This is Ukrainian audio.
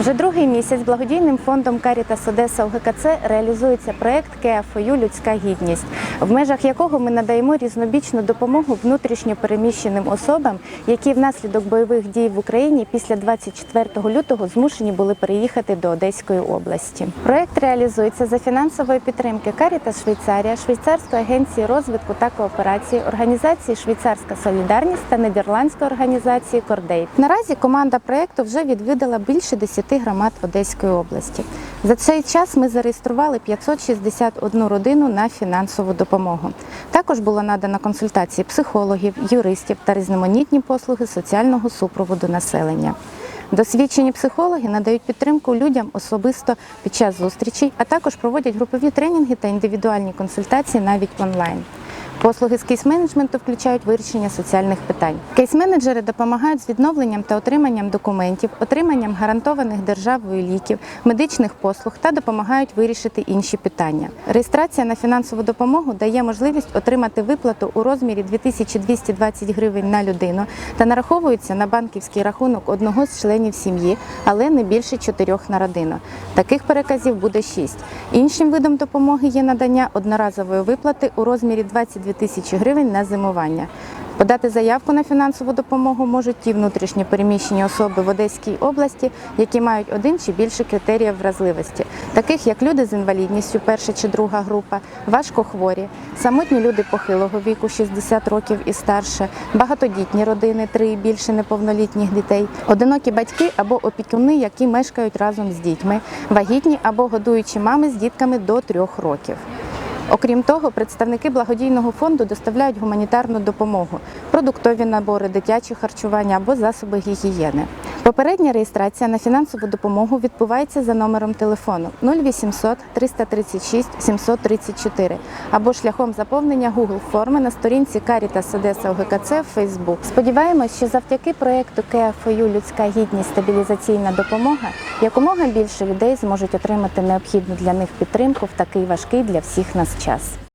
Вже другий місяць благодійним фондом Caritas Одеса УГКЦ реалізується проект КФОЮ Людська гідність, в межах якого ми надаємо різнобічну допомогу внутрішньо переміщеним особам, які внаслідок бойових дій в Україні після 24 лютого змушені були переїхати до Одеської області. Проект реалізується за фінансової підтримки Caritas Швейцарія, Швейцарської агенції розвитку та кооперації, організації Швейцарська Солідарність та Нідерландської організації Кордейт. Наразі команда проекту вже відвідала більше 10 громад Одеської області. За цей час ми зареєстрували 561 родину на фінансову допомогу. Також було надано консультації психологів, юристів та різноманітні послуги соціального супроводу населення. Досвідчені психологи надають підтримку людям особисто під час зустрічей, а також проводять групові тренінги та індивідуальні консультації навіть онлайн. Послуги з кейс-менеджменту включають вирішення соціальних питань. Кейс-менеджери допомагають з відновленням та отриманням документів, отриманням гарантованих державою ліків, медичних послуг та допомагають вирішити інші питання. Реєстрація на фінансову допомогу дає можливість отримати виплату у розмірі 2220 гривень на людину та нараховується на банківський рахунок одного з членів сім'ї, але не більше чотирьох на родину. Таких переказів буде шість. Іншим видом допомоги є надання одноразової виплати у розмірі 22 тисячі гривень на зимування. Подати заявку на фінансову допомогу можуть ті внутрішньо переміщені особи в Одеській області, які мають один чи більше критеріїв вразливості, таких як люди з інвалідністю, перша чи друга група, важкохворі, самотні люди похилого віку 60 років і старше, багатодітні родини, три і більше неповнолітніх дітей, одинокі батьки або опікуни, які мешкають разом з дітьми, вагітні або годуючі мами з дітками до трьох років. Окрім того, представники благодійного фонду доставляють гуманітарну допомогу, продуктові набори, дитячі харчування або засоби гігієни. Попередня реєстрація на фінансову допомогу відбувається за номером телефону 0800 336 734 або шляхом заповнення Google форми на сторінці Caritas Одеса ОГКЦ в Facebook. Сподіваємось, що завдяки проєкту КФОЮ Людська гідність стабілізаційна допомога якомога більше людей зможуть отримати необхідну для них підтримку в такий важкий для всіх нас час.